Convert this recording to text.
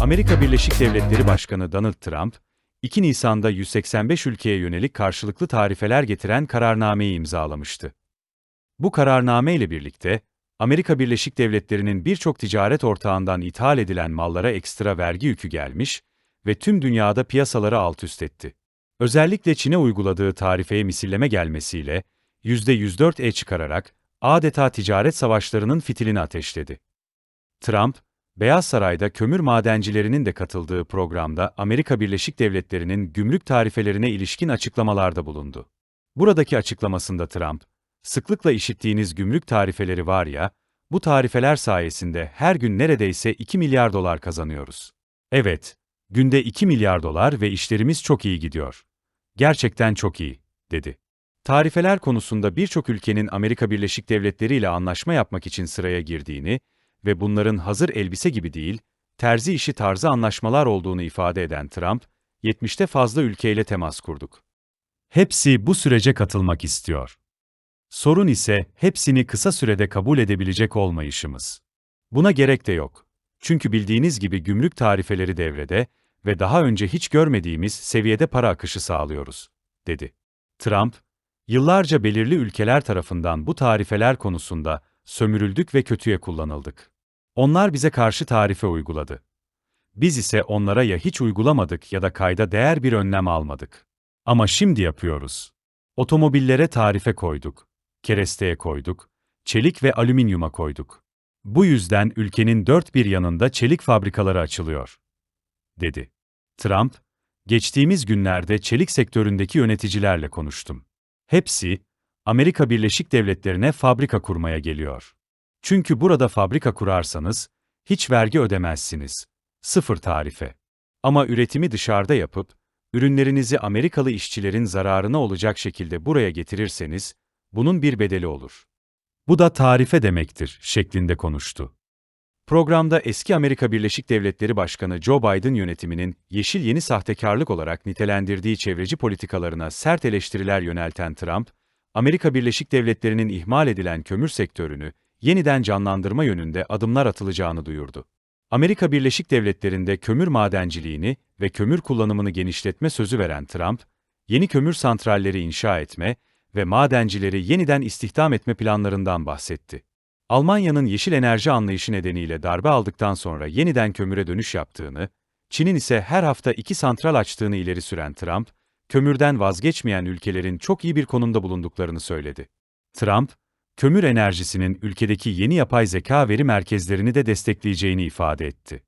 Amerika Birleşik Devletleri Başkanı Donald Trump, 2 Nisan'da 185 ülkeye yönelik karşılıklı tarifeler getiren kararnameyi imzalamıştı. Bu kararname ile birlikte, Amerika Birleşik Devletleri'nin birçok ticaret ortağından ithal edilen mallara ekstra vergi yükü gelmiş ve tüm dünyada piyasaları alt üst etti. Özellikle Çin'e uyguladığı tarifeye misilleme gelmesiyle, %104'e çıkararak adeta ticaret savaşlarının fitilini ateşledi. Trump, Beyaz Saray'da kömür madencilerinin de katıldığı programda Amerika Birleşik Devletleri'nin gümrük tarifelerine ilişkin açıklamalarda bulundu. Buradaki açıklamasında Trump, sıklıkla işittiğiniz gümrük tarifeleri var ya, bu tarifeler sayesinde her gün neredeyse 2 milyar dolar kazanıyoruz. Evet, günde 2 milyar dolar ve işlerimiz çok iyi gidiyor. Gerçekten çok iyi, dedi. Tarifeler konusunda birçok ülkenin Amerika Birleşik Devletleri ile anlaşma yapmak için sıraya girdiğini ve bunların hazır elbise gibi değil, terzi işi tarzı anlaşmalar olduğunu ifade eden Trump, 70'te fazla ülkeyle temas kurduk. Hepsi bu sürece katılmak istiyor. Sorun ise hepsini kısa sürede kabul edebilecek olmayışımız. Buna gerek de yok. Çünkü bildiğiniz gibi gümrük tarifeleri devrede ve daha önce hiç görmediğimiz seviyede para akışı sağlıyoruz, dedi. Trump, yıllarca belirli ülkeler tarafından bu tarifeler konusunda sömürüldük ve kötüye kullanıldık. Onlar bize karşı tarife uyguladı. Biz ise onlara ya hiç uygulamadık ya da kayda değer bir önlem almadık. Ama şimdi yapıyoruz. Otomobillere tarife koyduk, keresteye koyduk, çelik ve alüminyuma koyduk. Bu yüzden ülkenin dört bir yanında çelik fabrikaları açılıyor, dedi. Trump, geçtiğimiz günlerde çelik sektöründeki yöneticilerle konuştum. Hepsi, Amerika Birleşik Devletleri'ne fabrika kurmaya geliyor. Çünkü burada fabrika kurarsanız, hiç vergi ödemezsiniz. Sıfır tarife. Ama üretimi dışarıda yapıp, ürünlerinizi Amerikalı işçilerin zararına olacak şekilde buraya getirirseniz, bunun bir bedeli olur. Bu da tarife demektir, şeklinde konuştu. Programda eski Amerika Birleşik Devletleri Başkanı Joe Biden yönetiminin yeşil yeni sahtekarlık olarak nitelendirdiği çevreci politikalarına sert eleştiriler yönelten Trump, Amerika Birleşik Devletleri'nin ihmal edilen kömür sektörünü yeniden canlandırma yönünde adımlar atılacağını duyurdu. Amerika Birleşik Devletleri'nde kömür madenciliğini ve kömür kullanımını genişletme sözü veren Trump, yeni kömür santralleri inşa etme ve madencileri yeniden istihdam etme planlarından bahsetti. Almanya'nın yeşil enerji anlayışı nedeniyle darbe aldıktan sonra yeniden kömüre dönüş yaptığını, Çin'in ise her hafta iki santral açtığını ileri süren Trump, kömürden vazgeçmeyen ülkelerin çok iyi bir konumda bulunduklarını söyledi. Trump, kömür enerjisinin ülkedeki yeni yapay zeka veri merkezlerini de destekleyeceğini ifade etti.